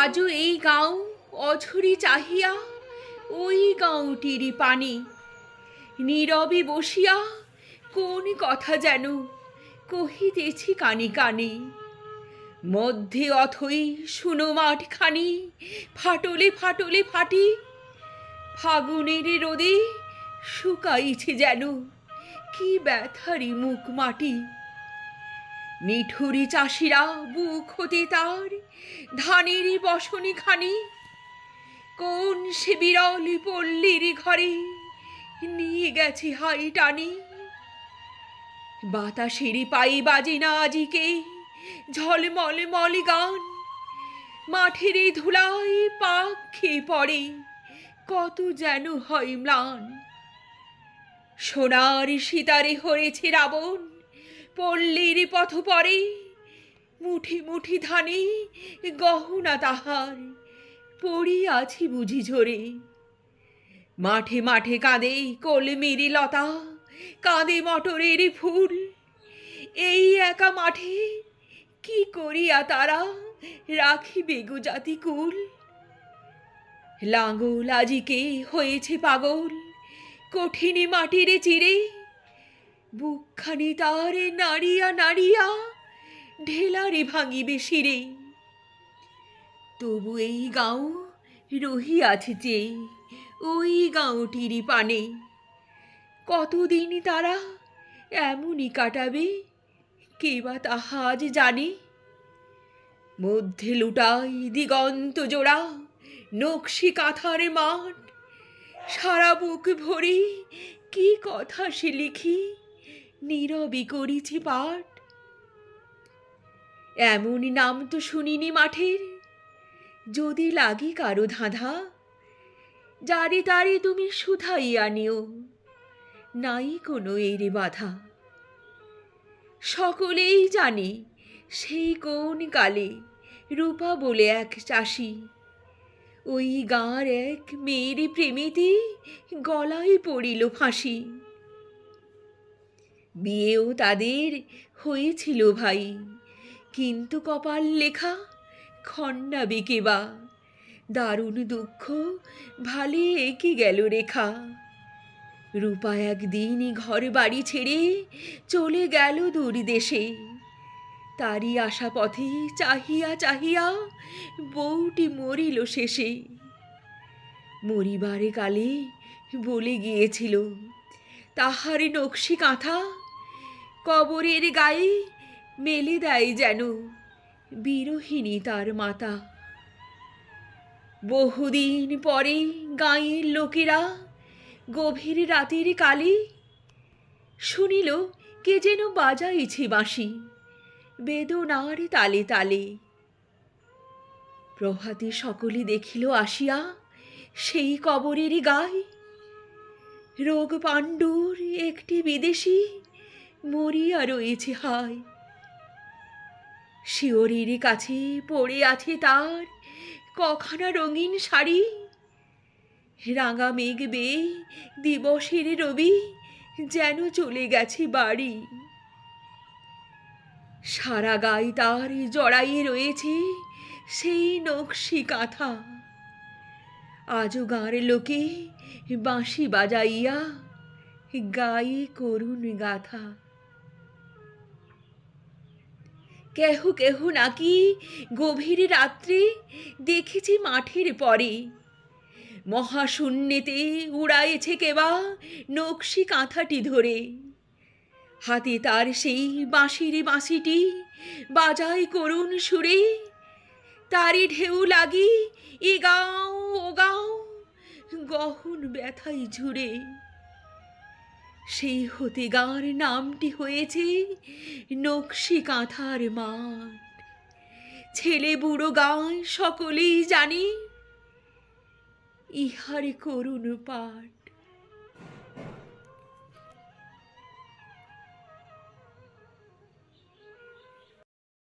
আজও এই গাঁও অঝরি চাহিয়া ওই গাঁওটিরই পানি। নীরবে বসিয়া কোন কথা যেন কহিতেছি কানে কানে। মধ্যে অথই শুনো মাঠখানি, ফাটলে ফাটলে ফাটি, ফাগুনের রোদে শুকাইছে যেন কি ব্যথারি মুখ মাটি। নিঠুরি চাষিরা বুক হতে তার, ধানের বসনি খানি। কোন সে বিরল পল্লীর ঘরে নিয়ে গেছে হাই টানি। বাতাসেরই পাই বাজে না আজিকে ঝলমল মল গান। মাঠের এই ধুলায় খেয়ে পড়ে, কত যেন হয় ম্লান। সোনার সীতারে হয়েছে রাবণ পল্লীর পথ পরে মুঠি মুঠি ধানে গহনা তাহার পড়িয়াছি বুঝি ঝরে। মাঠে মাঠে কাঁদে কলমেরি লতা, কাঁদে মটরের ফুল। এই একা মাঠে কি করিয়া তারা রাখিবে গো জাতি কুল? লাঙ্গল আজিকে হয়েছে পাগল? কঠিনী মাটির চিরে বুকখানি তার নাড়িয়া নাড়িয়া ঢেলারে ভাঙিবে শিরে। তবু এই গাঁও রহিয়াছে যে, ওই গাঁওটিরই পানে। কতদিন তারা এমনই কাটাবে, কে বা তাহা আজ জানে। মধ্যে লুটাই দিগন্ত জোড়া, নকশি কাঁথার মাঠ সারা বুক ভরে কি কথা সে লিখি। নীরবে করিছি পাঠ। এমনই নাম তো শুনিনি মাঠের। যদি লাগে কারও ধাঁধা, যারে তারে তুমি শুধাইয়া নিও। নাই কোনো এরে বাধা। সকলেই জানে সেই কোন কালে রূপা বলে এক চাষি। ওই গাঁর এক মেয়ের প্রেমেতে গলায় পড়িল ফাঁসি। বিয়েও তাদের হয়েছিল ভাই। কিন্তু কপাল লেখা খন্না বেকেবা দারুণ দুঃখ ভালে এঁকে গেল রেখা। রূপা একদিনই ঘর বাড়ি ছেড়ে চলে গেল দূর দেশে। তারই আশা পথে চাহিয়া চাহিয়া বউটি মরিল শেষে। মরিবারে কালে বলে গিয়েছিল, তাহারে নকশি কাঁথা কবরের গায়ে মেলে দেয় যেন বিরোহিণী তার মাতা। বহুদিন পরে গাঁয়ের লোকেরা গভীর রাতের কালে শুনিল কে যেন বাজাইছে বাঁশি বেদনার তালে তালে। প্রভাতে সকলে দেখিল আসিয়া সেই কবরের গায়ে রোগ পাণ্ডুর একটি বিদেশি মরিয়া রয়েছে হায়। শিওরির কাছে পড়ে আছে তার কখানা রঙিন শাড়ি। রাঙা মেঘ বেয়ে দিবসের রবি যেন চলে গেছে বাড়ি। সারা গায়ে তার জড়াইয়ে রয়েছে সেই নকশি কাঁথা। আজও গাঁর লোকে বাঁশি বাজাইয়া গায়ে করুণ গাথা। কেহ কেহ নাকি গভীর রাত্রে দেখেছি মাঠের পরে মহাশূন্যেতে উড়াইছে কেবা নকশি কাঁথাটি ধরে। হাতে তার সেই বাঁশির বাঁশিটি বাজায় করুণ সুরে। তারই ঢেউ লাগি এ গাও ও গাও গহন ব্যথাই ঝুরে। সেই হতিগার গাঁর নামটি হয়েছে নকশি কাঁথার মাঠ। ছেলে বুড়ো গাঁয় সকলেই জানি, ইহার করুণ পাঠ